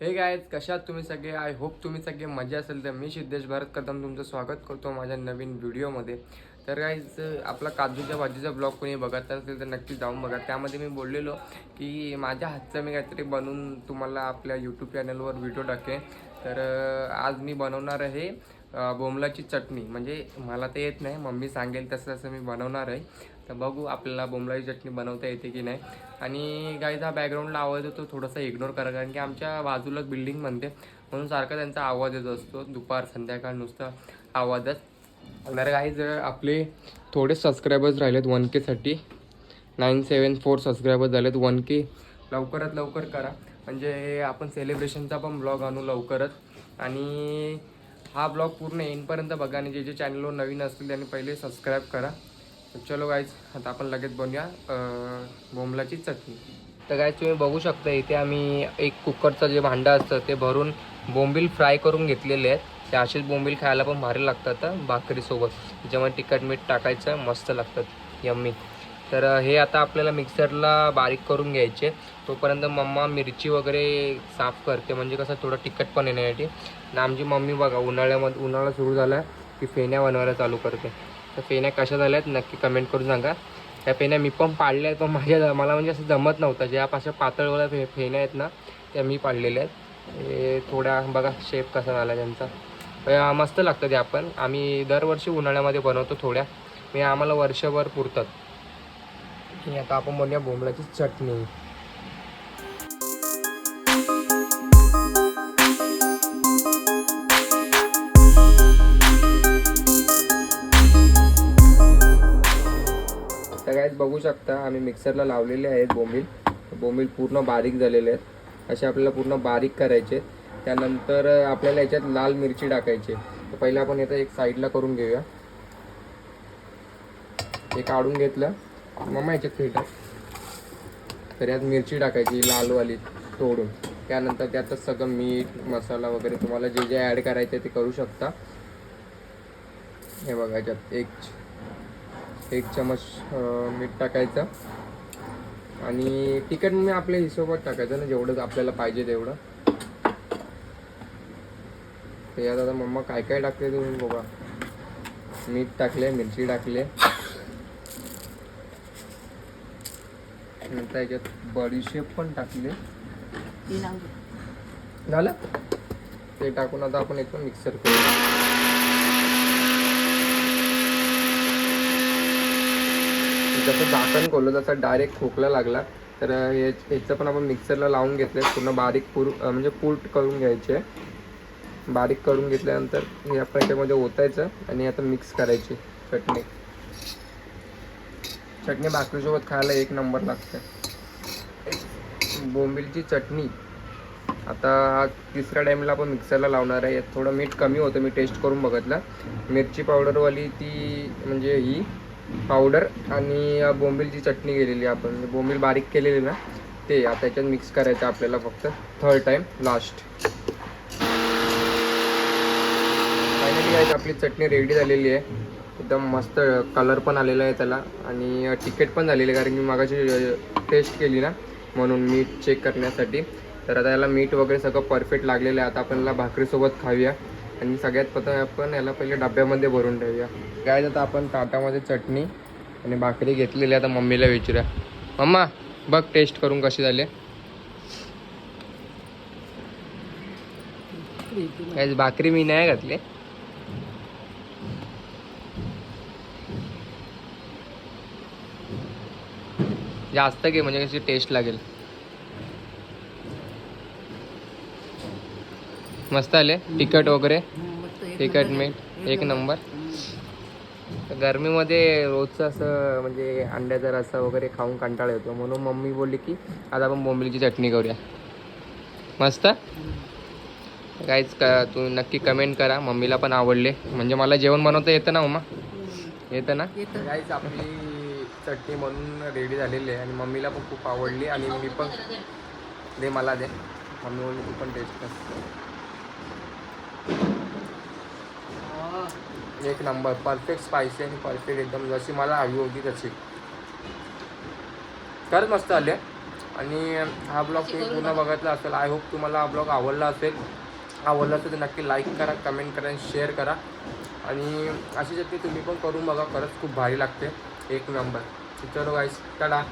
हे गायज कशात तुम्ही सगळे? आय होप तुम्ही सगळे मजा असेल तर मी सिद्धेश भारत कदम तुमचं स्वागत करतो माझ्या नवीन व्हिडिओमध्ये. तर गाईज आपला काजूच्या भाजीचा ब्लॉग कोणी बघत असेल तर नक्की जाऊन बघा. त्यामध्ये मी बोललेलो की माझ्या हातचं मी काहीतरी बनवून तुम्हाला आपल्या यूट्यूब चॅनलवर व्हिडिओ टाकेन. तर आज मी बनवणार आहे बोंबलाची चटणी. म्हणजे मला ते येत नाही मम्मी सांगेल तसं तसं मी बनवणार आहे. तर बघू आपल्याला बोंबलाची चटणी बनवता येते की नाही. आणि गाईज हा बॅकग्राऊंडला आवाज येतो थोडासा इग्नोर करा कारण की आमच्या बाजूलाच बिल्डिंग बनते म्हणून सारखा त्यांचा आवाज येत असतो. दुपार संध्याकाळ नुसता आवाजच तर गाईज आपले थोडे सबस्क्रायबर्स राहिलेत वन केसाठी नाईन सेवन फोर सबस्क्रायबर्स झालेत वन के लवकरात लवकर करा. म्हणजे आपण सेलिब्रेशनचा पण ब्लॉग आणू लवकरच. आणि हा ब्लॉग पूर्ण एंडपर्यंत बघा आणि जे जे चॅनलवर नवीन असतील त्यांनी पहिले सबस्क्राईब करा. तर चलो गायच आता आपण लगेच बनूया बोंबलाची चटणी. तर गायच तुम्ही बघू शकता इथे आम्ही एक कुकरचं जे भांडं असतं ते भरून बोंबील फ्राय करून घेतलेले आहेत. ते असेच बोंबील खायला पण भारी लागतात भाकरीसोबत. त्याच्यामध्ये तिखट मीठ टाकायचं मस्त लागतात. यम्मी तर हे आता आपल्याला मिक्सरला बारीक करून घ्यायचे. तोपर्यंत मम्मा मिरची वगैरे साफ करते. म्हणजे कसं थोडं तिखट पण येण्यासाठी. आणि आमची मम्मी बघा उन्हाळ्यामध्ये उन्हाळा सुरू झाला की फेण्या बनवायला चालू करते. तर फेण्या कशा झाल्या आहेत नक्की कमेंट करून सांगा. त्या फेण्या मी पण पाडल्या आहेत पण माझ्या मला म्हणजे असं जमत नव्हतं. ज्या अशा पातळवाल्या फे फेण्या आहेत ना त्या मी पाडलेल्या आहेत. हे थोड्या बघा शेप कसा झाला त्यांचा. मस्त लागतं ते आपण. आम्ही दरवर्षी उन्हाळ्यामध्ये बनवतो थोड्या. म्हणजे आम्हाला वर्षभर पुरतात. आणि आता आपण बनवूया बोंबलाची चटणी. तर बघू शकता आम्ही मिक्सरला लावलेले आहेत बोंबील. बोंबील पूर्ण बारीक झालेले आहेत. असे आपल्याला पूर्ण बारीक करायचे. त्यानंतर आपल्याला याच्यात लाल मिरची टाकायची तर पहिले आपण याचा एक साईडला करून घेऊया. हे काढून घेतलं. मम्मा याच्यात फिल्टर तर यात मिरची टाकायची लालवाली तोडून. त्यानंतर त्यातच सगळं मीठ मसाला वगैरे तुम्हाला जे जे ॲड करायचं ते करू शकता. हे बघा याच्यात एक एक चमच मीठ टाकायचं. आणि तिखट मी आपल्या हिशोबात टाकायचं ना जेवढं आपल्याला पाहिजे तेवढं. तर यात आता मम्मा काय काय टाकते तुम्ही बघा. मीठ टाकले मिरची टाकले नंतर याच्यात बडीशेप पण टाकले. झालं? ते टाकून आता आपण एकदम मिक्सर करू. जसं झाकण खोललं तसं डायरेक्ट खोकला लागला तर ह्याचं पण आपण मिक्सरला लावून घेतलं पूर्ण बारीक पूर म्हणजे पूट करून घ्यायचे. बारीक करून घेतल्यानंतर हे आपण याच्यामध्ये ओतायचं आणि आता मिक्स करायची चटणी. चटणी भाकरीसोबत खायला एक नंबर लागते. बोंबिलची चटणी. आता हा तिसऱ्या टाईमला आपण मिक्सरला लावणार आहे. यात थोडं मीठ कमी होतं मी टेस्ट करून बघितलं. मिरची पावडरवाली ती म्हणजे ही पावडर आणि बोंबिलची बोंबीलची चटणी केलेली आपण. म्हणजे बोंबील बारीक केलेली ना ते आता याच्यात मिक्स करायचं आपल्याला फक्त थर्ड टाईम लास्ट. फायनली आपली चटणी रेडी झालेली आहे. एकदम मस्त कलर पण आलेला आहे त्याला. आणि तिकीट पण झालेली आहे कारण की मागाची टेस्ट केली ना म्हणून मीठ चेक करण्यासाठी. तर आता याला मीठ वगैरे सगळं परफेक्ट लागलेलं आहे. आता आपण याला भाकरीसोबत खाऊया. आणि सगळ्यात प्रथम आपण याला पहिले डब्यामध्ये भरून ठेवूया. काय आता आपण ताटामध्ये चटणी आणि भाकरी घेतलेली आहे. आता मम्मीला विचारूया. मम्मा बघ टेस्ट करून कशी झाली काय भाकरी मी नाही घातली. जास्त घे म्हणजे कशी टेस्ट लागेल. मस्त आले? तिखट वगैरे? तिखट मीठ? एक नंबर. गरमीमध्ये रोजचं असं म्हणजे अंड्याचा रस्सा वगैरे खाऊन कंटाळा येतो. म्हणून मम्मी बोलली की आता आपण बोंबिलची चटणी करूया. मस्त? काहीच का तू नक्की कमेंट करा. मम्मीला पण आवडले. म्हणजे मला जेवण बनवता येतं ना मम्मा येतं ना? काहीच आपली चटणी म्हणून रेडी झालेली आहे. आणि मम्मीला पण खूप आवडली. आणि मी पण दे मला दे. मम्मी म्हणून तू पण टेस्ट कर. एक नंबर परफेक्ट स्पायसी आणि परफेक्ट एकदम. जशी मला हवी होती तशी. खरंच मस्त आले आणि हा ब्लॉग तुम्ही पूर्ण बघितला असेल आय होप तुम्हाला हा ब्लॉग आवडला असेल. आवडला असेल तर नक्की लाईक करा कमेंट करा आणि शेअर करा. आणि अशी चटणी तुम्ही पण करून बघा. खरंच खूप भारी लागते. एक नंबर. चलो गाईस टाटा.